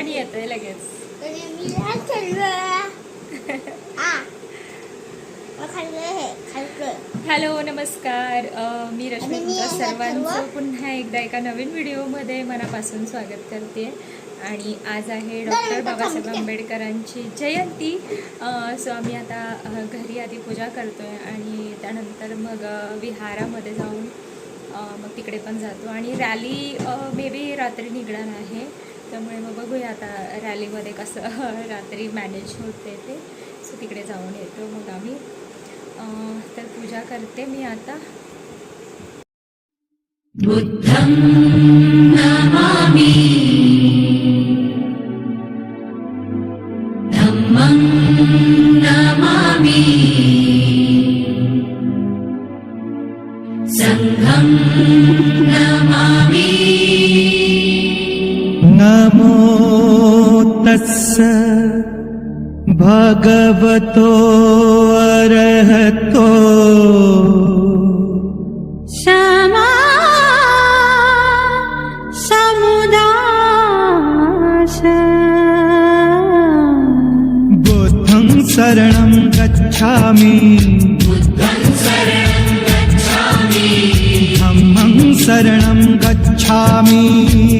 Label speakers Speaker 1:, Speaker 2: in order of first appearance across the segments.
Speaker 1: पण येतोय लगेच. हॅलो नमस्कार. मी रश्मी तुमच्या
Speaker 2: आहे
Speaker 1: सर्वांचं
Speaker 2: सर्व.
Speaker 1: पुन्हा एकदा एका नवीन व्हिडिओमध्ये मनापासून स्वागत करते. आणि आज आहे डॉक्टर बाबासाहेब. आंबेडकरांची जयंती. सो आम्ही आता घरी आधी पूजा करतोय आणि त्यानंतर मग विहारामध्ये जाऊन मग तिकडे पण जातो. आणि रॅली मे बी रात्री निघणार आहे. त्यामुळे मग बघूया आता रॅलीमध्ये कसं रात्री मॅनेज होते ते. सो तिकडे जाऊन येतो मग आम्ही. तर पूजा करते मी आता.
Speaker 3: बुद्धं नमामि.
Speaker 4: नमो तस्स भगवतो अरहतो।
Speaker 3: क्षमा समुदाश
Speaker 4: बुद्धं शरणं गच्छामि। धम्मं शरणं गच्छामि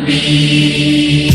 Speaker 4: Be.